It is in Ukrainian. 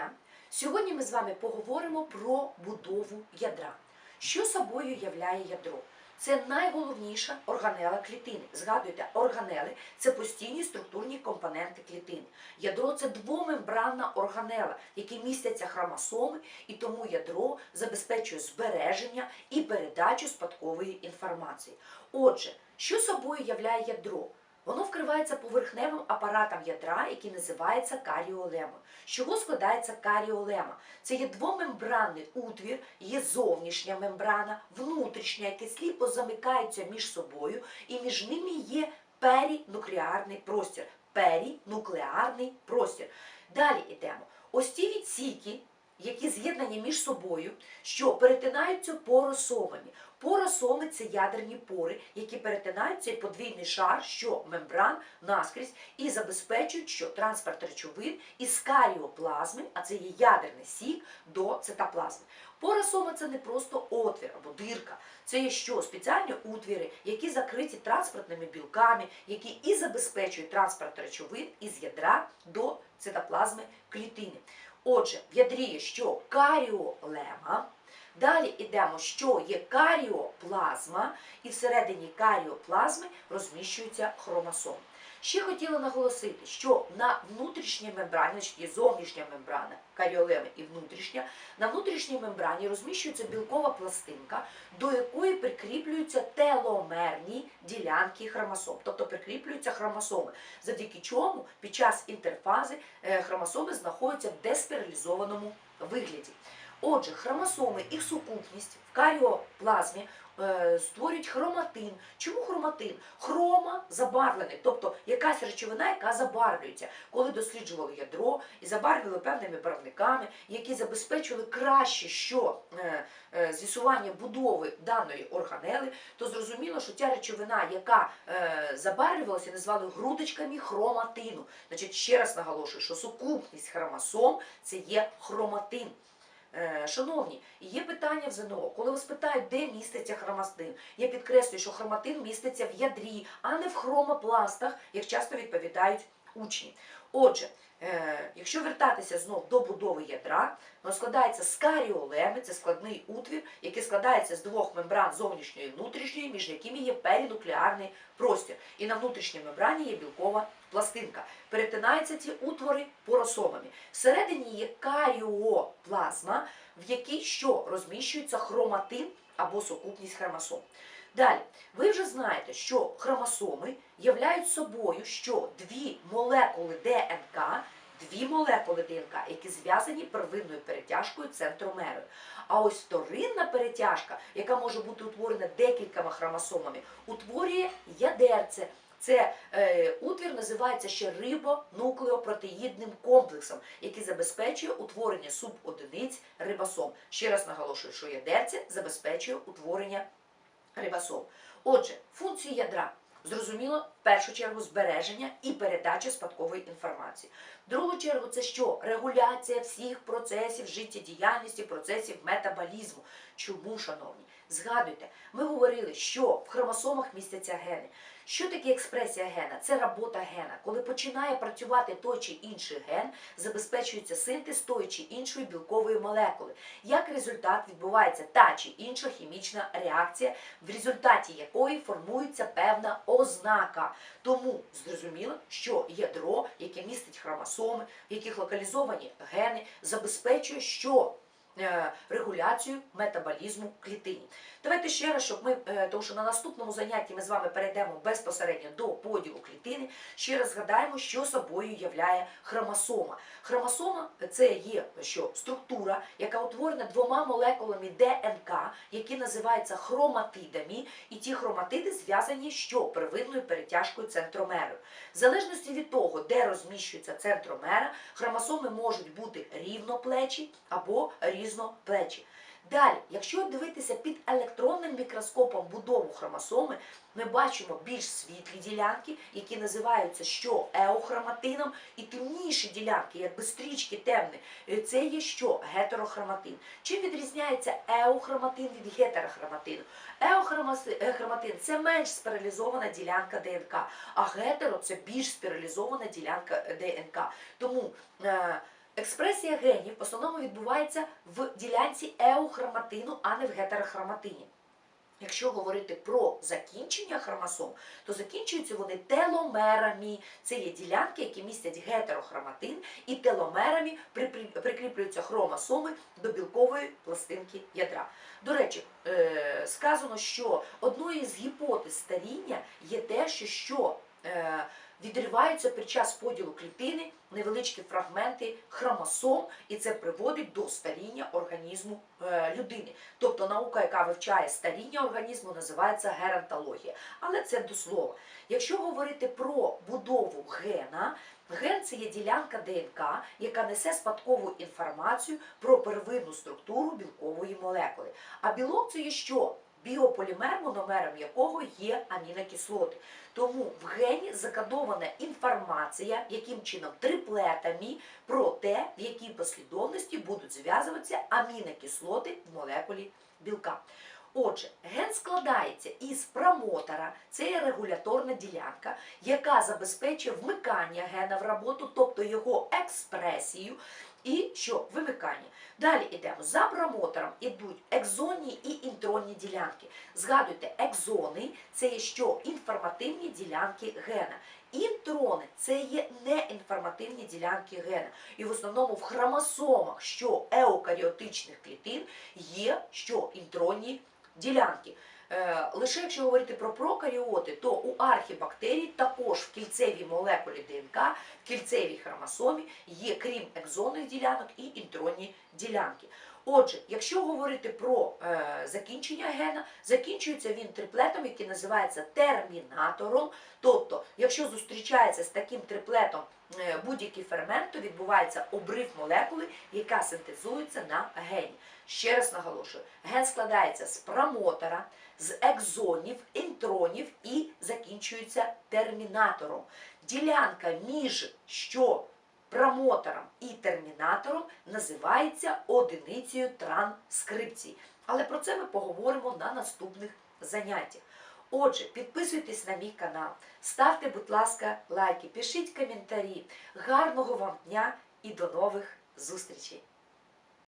дня! Сьогодні ми з вами поговоримо про будову ядра. Що собою являє ядро? Це найголовніша органела клітини. Згадуйте, органели це постійні структурні компоненти клітини. Ядро це двомембранна органела, в якій містяться хромосоми, і тому ядро забезпечує збереження і передачу спадкової інформації. Отже, що собою являє ядро? Воно вкривається поверхневим апаратом ядра, який називається каріолема. З чого складається каріолема? Це є двомембранний утвір, є зовнішня мембрана, внутрішня, які сліпо замикаються між собою, і між ними є перінуклеарний простір. Перінуклеарний простір. Далі йдемо. Ось ті відсіки, які з'єднані між собою, що перетинаються поросомами. Поросоми це ядерні пори, які перетинають цей подвійний шар, що мембран наскрізь, і забезпечують, що транспорт речовин із каріоплазми, а це є ядерний сік, до цитоплазми. Поросома це не просто отвір або дирка, це є що? Спеціальні утвіри, які закриті транспортними білками, які і забезпечують транспорт речовин із ядра до цитоплазми клітини. Отже, в ядрі є що каріолема. Далі йдемо, що є каріоплазма, і всередині каріоплазми розміщується хромосом. Ще хотіла наголосити, що на внутрішній мембрані, значить є зовнішня мембрана каріолеми і внутрішня, на внутрішній мембрані розміщується білкова пластинка, до якої прикріплюються теломерні ділянки хромосом, тобто прикріплюються хромосоми, завдяки чому під час інтерфази е, хромосоми знаходяться в десперилізованому вигляді. Отже, хромосоми, їх сукупність в каріоплазмі е, створюють хроматин. Чому хроматин? Хрома забарвлений, тобто якась речовина, яка забарвлюється. Коли досліджували ядро і забарвили певними барвниками, які забезпечували краще, що е, е, з'ясування будови даної органели, то зрозуміло, що ця речовина, яка забарвлювалася, назвали грудочками хроматину. Значить, ще раз наголошую, що сукупність хромосом це є хроматин. Е, Шановні, є питання в ЗНО. Коли вас питають, де міститься хроматин, я підкреслюю, що хроматин міститься в ядрі, а не в хромопластах, як часто відповідають учні. Отже, е, якщо вертатися знов до будови ядра, воно складається з каріолеми, це складний утвір, який складається з двох мембран зовнішньої і внутрішньої, між якими є перінуклеарний простір. І на внутрішній мембрані є білкова пластинка. Перетинаються ці утвори поросомами. Всередині є каріоплазма, в якій що розміщується хроматин або сукупність хромосом. Далі, ви вже знаєте, що хромосоми являють собою що дві молекули ДНК, дві молекули ДНК, які зв'язані первинною перетяжкою центромерою. А ось вторинна перетяжка, яка може бути утворена декількома хромосомами, утворює ядерце. Це е, утвір називається ще рибонуклеопротеїдним комплексом, який забезпечує утворення субодиниць рибосом. Ще раз наголошую, що ядерце забезпечує утворення рибосом. Отже, функції ядра. Зрозуміло, в першу чергу збереження і передача спадкової інформації. В другу чергу це що? Регуляція всіх процесів життєдіяльності, процесів метаболізму. Чому, шановні? Згадуйте, ми говорили, що в хромосомах містяться гени. Що таке експресія гена? Це робота гена. Коли починає працювати той чи інший ген, забезпечується синтез тої чи іншої білкової молекули. Як результат відбувається та чи інша хімічна реакція, в результаті якої формується певна ознака. Тому зрозуміло, що ядро, яке містить хромосоми, в яких локалізовані гени, забезпечує що? Е, регуляцію метаболізму клітині. Давайте ще раз, щоб ми, е, тому що на наступному занятті ми з вами перейдемо безпосередньо до поділу клітини. Ще раз згадаємо, що собою являє хромосома. Хромосома це є що структура, яка утворена двома молекулами ДНК, які називаються хроматидами, і ті хроматиди зв'язані що первинною перетяжкою центромерою. В залежності від того, де розміщується центромера, хромосоми можуть бути рівноплечі або різноплечі. Далі, якщо дивитися під електронним мікроскопом будову хромосоми, ми бачимо більш світлі ділянки, які називаються що еохроматином, і темніші ділянки, якби стрічки темні, е, це є що гетерохроматин. Чим відрізняється еохроматин від гетерохроматину? Еохроматин це менш спіралізована ділянка ДНК, а гетеро це більш спіралізована ділянка ДНК. Тому е, Експресія генів в основному відбувається в ділянці еохроматину, а не в гетерохроматині. Якщо говорити про закінчення хромосом, то закінчуються вони теломерами. Це є ділянки, які містять гетерохроматин, і теломерами прикріплюються хромосоми до білкової пластинки ядра. До речі, е, сказано, що одною з гіпотез старіння є те, що, е, відриваються під час поділу клітини невеличкі фрагменти хромосом, і це приводить до старіння організму е, людини. Тобто наука, яка вивчає старіння організму, називається геронтологія. Але це до слова. Якщо говорити про будову гена, ген це є ділянка ДНК, яка несе спадкову інформацію про первинну структуру білкової молекули. А білок це є що? Біополімер, мономером якого є амінокислоти. Тому в гені закодована інформація, яким чином триплетами про те, в якій послідовності будуть зв'язуватися амінокислоти в молекулі білка. Отже, ген складається із промотора, це є регуляторна ділянка, яка забезпечує вмикання гена в роботу, тобто його експресію і що вимикання. Далі йдемо. За промотором ідуть екзонні і інтронні ділянки. Згадуйте, екзони це є що? Інформативні ділянки гена. Інтрони це є неінформативні ділянки гена. І в основному в хромосомах, що еукаріотичних клітин, є що інтронні ділянки. Е, Лише якщо говорити про прокаріоти, то у архібактерій також в кільцевій молекулі ДНК, в кільцевій хромосомі є, крім екзонних ділянок, і інтронні ділянки. Отже, якщо говорити про е, закінчення гена, закінчується він триплетом, який називається термінатором. Тобто, якщо зустрічається з таким триплетом е, будь-який фермент, то відбувається обрив молекули, яка синтезується на гені. Ще раз наголошую, ген складається з промотора, з екзонів, інтронів і закінчується термінатором. Ділянка між що промотором і термінатором називається одиницею транскрипції. Але про це ми поговоримо на наступних заняттях. Отже, підписуйтесь на мій канал, ставте, будь ласка, лайки, пишіть коментарі. Гарного вам дня і до нових зустрічей!